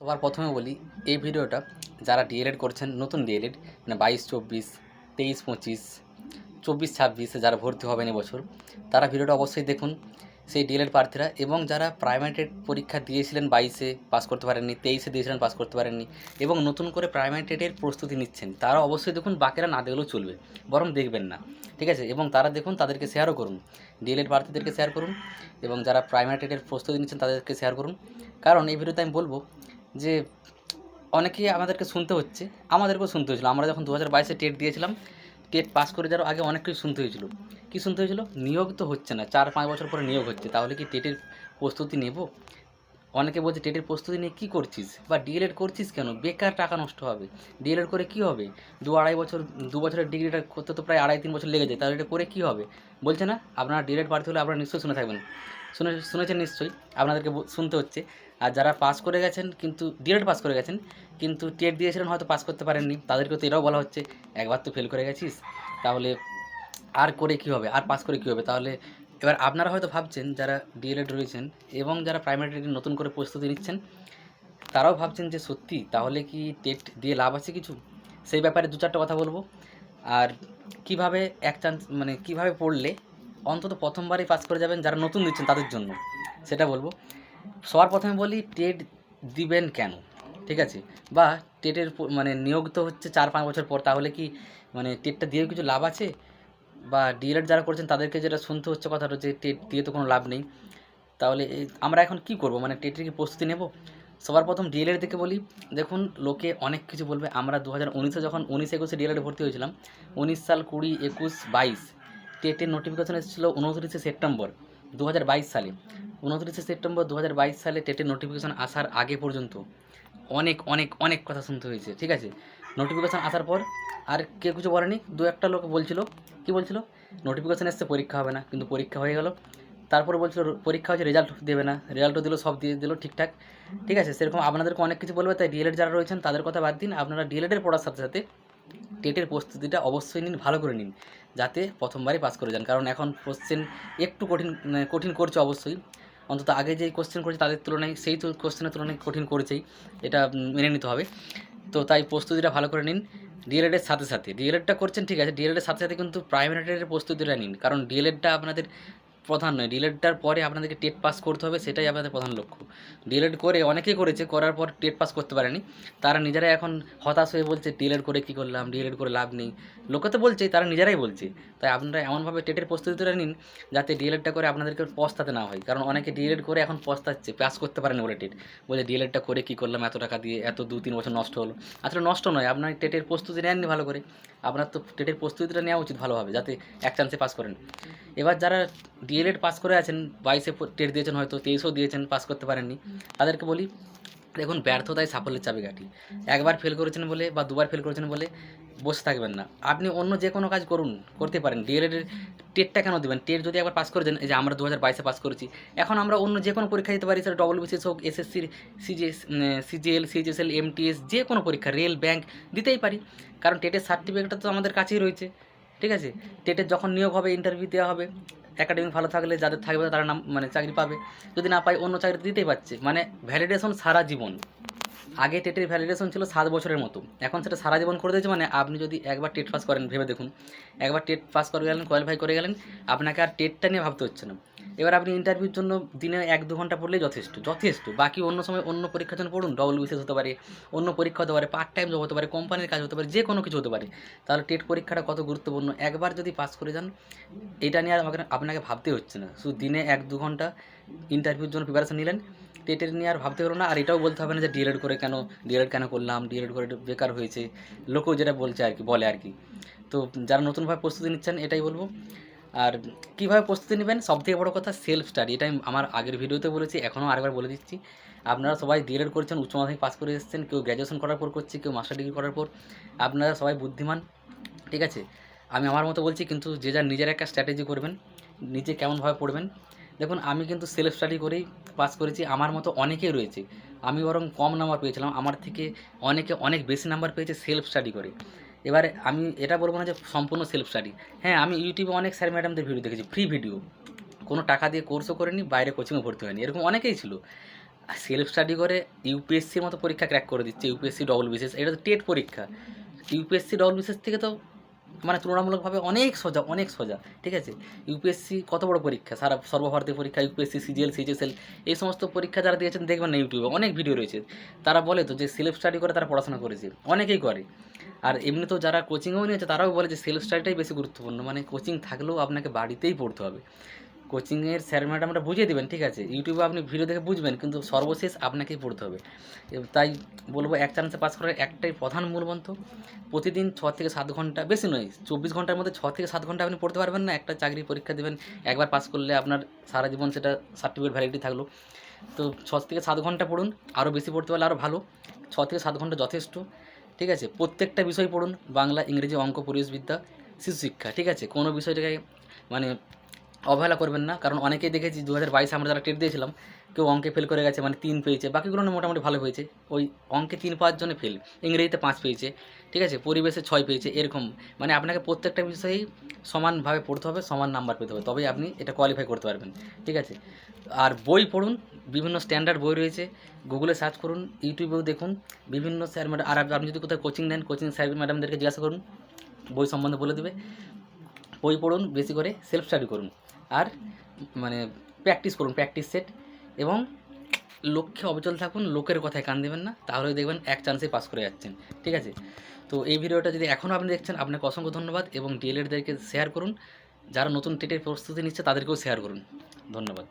সবার প্রথমে বলি, এই ভিডিওটা যারা ডিএলএড করছেন, নতুন ডিএলএড মানে বাইশ, চব্বিশ, তেইশ, পঁচিশ, চব্বিশ, ছাব্বিশে যারা ভর্তি হবেন এবছর তারা ভিডিওটা অবশ্যই দেখুন। সেই ডিএলএড প্রার্থীরা এবং যারা প্রাইমারি পরীক্ষা দিয়েছিলেন বাইশে, পাস করতে পারেননি, তেইশে দিয়েছিলেন, পাস করতে পারেননি, এবং নতুন করে প্রাইমারি প্রস্তুতি নিচ্ছেন, তারা অবশ্যই দেখুন বাকিরা না দেখলেও চলবে, বরং দেখবেন না, ঠিক আছে? এবং তারা দেখুন তাদেরকে শেয়ারও করুন, ডিএলএড প্রার্থীদেরকে শেয়ার করুন, এবং যারা প্রাইমারি প্রস্তুতি নিচ্ছেন তাদেরকে শেয়ার করুন। কারণ এই ভিডিওতে আমি বলব যে অনেকেই আমাদেরকে শুনতে হচ্ছে, আমাদেরকেও শুনতে হয়েছিল। আমরা যখন দু হাজার বাইশে টেট দিয়েছিলাম, টেট পাস করে যাওয়ার আগে অনেক কিছু শুনতে হয়েছিল। কী শুনতে হয়েছিল? নিয়োগ তো হচ্ছে না, চার পাঁচ বছর পরে নিয়োগ হচ্ছে। তাহলে কি টেটের প্রস্তুতি নেব? অনেকে বলছে, টেটের প্রস্তুতি নিয়ে কী করছিস? বা ডিএলএড করছিস কেন? বেকার টাকা নষ্ট হবে। ডিএলএড করে কী হবে? দু আড়াই বছর, দু বছরের ডিগ্রিটা করতে তো প্রায় আড়াই তিন বছর লেগে যায়। তাহলে এটা করে কী হবে? বলছে না, আপনারা ডিএলএড প্রার্থী হলে আপনারা নিশ্চয়ই শুনে থাকবেন। শুনে, শুনেছেন নিশ্চয়ই। আপনাদেরকে শুনতে হচ্ছে। আর যারা পাস করে গেছেন, কিন্তু ডিএড পাস করে গেছেন, কিন্তু টেট দিয়েছিলেন হয়তো পাস করতে পারেননি তাদেরকে তো এটাও বলা হচ্ছে, একবার তো ফেল করে গেছিস, তাহলে আর করে কী হবে, আর পাস করে কী হবে? তাহলে এবার আপনারা হয়তো ভাবছেন, যারা ডিএলএড রয়েছেন এবং যারা প্রাইমারি নতুন করে প্রস্তুতি নিচ্ছেন, তারাও ভাবছেন যে সত্যি, তাহলে কি টেট দিয়ে লাভ আছে কিছু? সেই ব্যাপারে দু চারটা কথা বলব। আর কীভাবে এক চান্স মানে কীভাবে পড়লে অন্তত প্রথমবারই পাস করে যাবেন যারা নতুন দিচ্ছেন তাদের জন্য, সেটা বলব। সবার প্রথমে বলি টেট দিবেন কেন? ঠিক আছে? বা টেটের মানে নিয়োগ তো হচ্ছে চার পাঁচ বছর পর, তাহলে কি মানে টেটটা দিয়েও কিছু লাভ আছে? বা ডিএলএড যারা করছেন, তাদেরকে যেটা শুনতে হচ্ছে কথাটা যে টেট দিয়ে তো কোনো লাভ নেই। তাহলে আমরা এখন কি করব? মানে টেটের কি প্রস্তুতি নেব? সবার প্রথম ডিএলএড থেকে বলি। দেখুন, লোকে অনেক কিছু বলবে। আমরা দু হাজার উনিশে যখন উনিশ একুশে ডিএলএড ভর্তি হয়েছিলাম, উনিশ সাল কুড়ি একুশ বাইশ, টেটের নোটিফিকেশন এসেছিল উনত্রিশে সেপ্টেম্বর। দু হাজার বাইশ সালে, উনত্রিশে সেপ্টেম্বর দু হাজার বাইশ সালে টেটের নোটিফিকেশন আসার আগে পর্যন্ত অনেক অনেক অনেক কথা শুনতে হয়েছে, ঠিক আছে? নোটিফিকেশান আসার পর আর কেউ কিছু বলেনি, দু একটা লোক বলছিল, কি বলছিল? নোটিফিকেশান এসছে, পরীক্ষা হবে না, কিন্তু পরীক্ষা হয়ে গেল। তারপরে বলছিল, পরীক্ষা হচ্ছে রেজাল্ট দেবে না রেজাল্টও দিল, সব দিয়ে দিল, ঠিকঠাক, ঠিক আছে? সেরকম আপনাদেরকে অনেক কিছু বলবে, তাই ডিএলএড যারা রয়েছেন, তাদের কথা বাদ দিন, আপনারা ডিএলএডের পড়ার সাথে সাথে টেটের প্রস্তুতিটা অবশ্যই নিন, ভালো করে নিন, যাতে প্রথমবারই পাস করে যান। কারণ এখন কোশ্চেন একটু কঠিন মানে কঠিন করছে অবশ্যই। অন্তত আগে যে কোশ্চেন করেছে তাদের তুলনায়, সেই কোশ্চেনের তুলনায় কঠিন করেছেই। এটা মেনে নিতে হবে। তো তাই প্রস্তুতিটা ভালো করে নিন। ডিএলএডের সাথে সাথে ডিএলএডটা করছেন ঠিক আছে ডিএলএডের সাথে সাথে কিন্তু প্রাইমারিটের প্রস্তুতিটা নিন। কারণ ডিএলএডটা আপনাদের প্রধান নয় ডিএলএডটার পরে আপনাদেরকে টেট পাস করতে হবে, সেটাই আপনাদের প্রধান লক্ষ্য। ডিএলএড করে অনেকেই করেছে, করার পর টেট পাস করতে পারেনি। তারা নিজেরাই এখন হতাশ হয়ে বলছে ডিএলএড করে কী করলাম ডিএলএড করে লাভ নেই। লোকে তো বলছে তারা নিজেরাই বলছে। তাই আপনারা এমনভাবে টেটের প্রস্তুতিটা নিন, যাতে ডিএলএডটা করে আপনাদেরকে পস্তাতে না হয়। কারণ অনেকে ডিএলএড করে এখন পস্তাচ্ছে পাস করতে পারেনি বলে টেট। বলে ডিএলএডটা করে কী করলাম, এত টাকা দিয়ে, এত দু তিন বছর নষ্ট হলো। আসলে নষ্ট নয়, আপনার টেটের প্রস্তুতি নেননি ভালো করে। আপনার তো টেটের প্রস্তুতিটা নেওয়া উচিত ভালোভাবে, যাতে এক চান্সে পাস করেন। এবার যারা ডিএলএড পাস করে আছেন, বাইশে টেট দিয়েছেন হয়তো তেইশেও দিয়েছেন পাস করতে পারেননি, তাদেরকে বলি, দেখুন, ব্যর্থতাই সাফল্যের চাবিকাঠি। একবার ফেল করেছেন বলে বা দুবার ফেল করেছেন বলে বসে থাকবেন না। আপনি অন্য যে কোনো কাজ করুন, করতে পারেন। ডিএলএডের টেটটা কেন দেবেন? টেট যদি একবার পাস করে দেন যে আমরা দু হাজার বাইশে পাস করেছি, এখন আমরা অন্য যে কোনো পরীক্ষা দিতে পারি, সেটা ডবল বিসিএস হোক এসএসসির সিজিএস সিজিএল সিজিএসএল এমটিএস যে কোনো পরীক্ষা রেল ব্যাংক দিতেই পারি। কারণ টেটের সার্টিফিকেটটা তো আমাদের কাছেই রয়েছে। ঠিক আছে? টেটের যখন নিয়োগ হবে ইন্টারভিউ দেওয়া হবে একাডেমিক ভালো থাকলে যাদের থাকবে তারা নাম মানে চাকরি পাবে। যদি না পায়, অন্য চাকরি দিতেই পারছে। মানে ভ্যালিডেশন সারা জীবন। আগে টেটের ভ্যালিডেশন ছিল সাত বছরের মতো। এখন সেটা সারা জীবন করে দিয়েছে মানে আপনি যদি একবার টেট পাস করেন, ভেবে দেখুন। একবার টেট পাস করে গেলেন কোয়ালিফাই করে গেলেন, আপনাকে আর টেটটা নিয়ে ভাবতে হচ্ছে না। এবার আপনি ইন্টারভিউর জন্য দিনে এক, দু ঘণ্টা পড়লেই যথেষ্ট যথেষ্ট। বাকি অন্য সময় অন্য পরীক্ষার জন্য পড়ুন ডবল বিশেষ হতে পারে, অন্য পরীক্ষা হতে পারে পার্ট টাইম জব হতে পারে কোম্পানির কাজ হতে পারে, যে কোনো কিছু হতে পারে। তাহলে টেট পরীক্ষাটা কত গুরুত্বপূর্ণ? একবার যদি পাস করে যান, এটা নিয়ে আর আপনাকে ভাবতে হচ্ছে না। শুধু দিনে এক, দু ঘণ্টা ইন্টারভিউর জন্য প্রিপারেশন নিলেন। টেটের নিয়ে আর ভাবতে পারো না, আর এটাও বলতে হবে না যে ডিএলএড করে কেন ডিএলএড কেন করলাম ডিএলএড করে বেকার হয়েছে। লোকেও যেটা বলছে আর কি, বলে আর কি। তো যারা নতুনভাবে প্রস্তুতি নিচ্ছেন, এটাই বলব। আর কীভাবে প্রস্তুতি নেবেন? সবথেকে বড় কথা সেলফ স্টাডি এটা আমি আমার আগের ভিডিওতে বলেছি, এখনও আরেকবার বলে দিচ্ছি। আপনারা সবাই ডিএলএড করছেন, উচ্চ মাধ্যমিক পাস করে এসেছেন, কেউ গ্র্যাজুয়েশন করার পর করছে, কেউ মাস্টার ডিগ্রি করার পর। আপনারা সবাই বুদ্ধিমান, ঠিক আছে? আমি আমার মতো বলছি, কিন্তু যে যার নিজের একটা স্ট্র্যাটেজি করবেন, নিজে কেমনভাবে পড়বেন দেখুন, আমি কিন্তু সেলফ স্টাডি করেই পাস করেছি, আমার মতো অনেকেই রয়েছে। আমি বরং কম নাম্বার পেয়েছিলাম, আমার থেকে অনেকে অনেক বেশি নাম্বার পেয়েছে সেলফ স্টাডি করে। এবারে আমি এটা বলব না যে সম্পূর্ণ সেলফ স্টাডি হ্যাঁ আমি ইউটিউবে অনেক স্যার ম্যাডামদের ভিডিও দেখেছি ফ্রি ভিডিও কোনো টাকা দিয়ে কোর্সও করিনি, বাইরে কোচিংয়ে ভর্তি হয়নি, এরকম অনেকেই ছিল। সেলফ স্টাডি করে ইউপিএসসির মতো পরীক্ষা ক্র্যাক করে দিচ্ছে ইউপিএসসি ডবল বিসিএস এটা তো টেট পরীক্ষা। ইউপিএসসি ডবল বিসিএস থেকে তো মানে তুলনামূলকভাবে অনেক সোজা অনেক সোজা, ঠিক আছে? ইউপিএসসি কত বড় পরীক্ষা? সারা সর্বভারতীয় পরীক্ষা ইউপিএসসি সিজিএল সিজিএসএল এই সমস্ত পরীক্ষা যারা দিয়েছেন, দেখবেন না ইউটিউবে অনেক ভিডিও রয়েছে। তারা বলে তো যে সেলফ স্টাডি করে তারা পড়াশোনা করেছে। অনেকেই করে। আর এমনি তো যারা কোচিংও নিয়েছে, তারাও বলে যে সেলফ স্টাডিটাই বেশি গুরুত্বপূর্ণ। মানে কোচিং থাকলেও আপনাকে বাড়িতেই পড়তে হবে। কোচিংয়ের স্যার ম্যাডামরা বুঝিয়ে দেবেন, ঠিক আছে? ইউটিউবে আপনি ভিডিও দেখে বুঝবেন, কিন্তু সর্বশেষ আপনাকেই পড়তে হবে। তাই বলব, এক চান্সে পাস করার একটাই প্রধান মূল মন্ত্র প্রতিদিন ছ থেকে সাত ঘণ্টা, বেশি নয়, চব্বিশ ঘণ্টার মধ্যে ছ থেকে সাত ঘণ্টা আপনি পড়তে পারবেন না, একটা চাকরি পরীক্ষা দেবেন, একবার পাস করলে আপনার সারা জীবন সেটা সার্টিফিকেট ভ্যালিডিটি থাকল। তো ছ থেকে সাত ঘণ্টা পড়ুন আরও বেশি পড়তে পারলে আরও ভালো, ছ থেকে সাত ঘণ্টা যথেষ্ট, ঠিক আছে? প্রত্যেকটা বিষয় পড়ুন, বাংলা, ইংরেজি, অঙ্ক পরিবেশবিদ্যা শিশু শিক্ষা, ঠিক আছে? কোনো বিষয়টাকে মানে অবহেলা করবেন না, কারণ অনেকেই দেখেছি দু হাজার বাইশে আমরা যারা টেট দিয়েছিলাম, কেউ অঙ্কে ফেল করে গেছে মানে তিন পেয়েছে, বাকিগুলো মোটামুটি ভালো হয়েছে। ওই অঙ্কে তিন পাওয়ার জন্য ফেল ইংরেজিতে পাঁচ পেয়েছে, ঠিক আছে, পরিবেশে ছয় পেয়েছে, এরকম। মানে আপনাকে প্রত্যেকটা বিষয়েই সমানভাবে পড়তে হবে, সমান নাম্বার পেতে হবে, তবেই আপনি এটা কোয়ালিফাই করতে পারবেন, ঠিক আছে? আর বই পড়ুন, বিভিন্ন স্ট্যান্ডার্ড বই রয়েছে গুগলে সার্চ করুন ইউটিউবেও দেখুন, বিভিন্ন স্যার ম্যাডাম আর আপনি যদি কোথাও কোচিং নেন কোচিং স্যার ম্যাডামদেরকে জিজ্ঞাসা করুন, বই সম্বন্ধে বলে দেবে। বই পড়ুন, বেশি করে সেলফ স্টাডি করুন। আর মানে প্র্যাকটিস করুন প্র্যাকটিস সেট এবং লক্ষ্যে অবিচল থাকুন, লোকের কথায় কান দেবেন না তাহলে দেখবেন এক চান্সে পাস করে যাচ্ছেন, ঠিক আছে? তো এই ভিডিওটা যদি এখনও আপনি দেখছেন, আপনাকে অসংখ্য ধন্যবাদ এবং ডিএলএডদেরকে শেয়ার করুন, যারা নতুন টেটের প্রস্তুতি নিচ্ছে, তাদেরকেও শেয়ার করুন, ধন্যবাদ।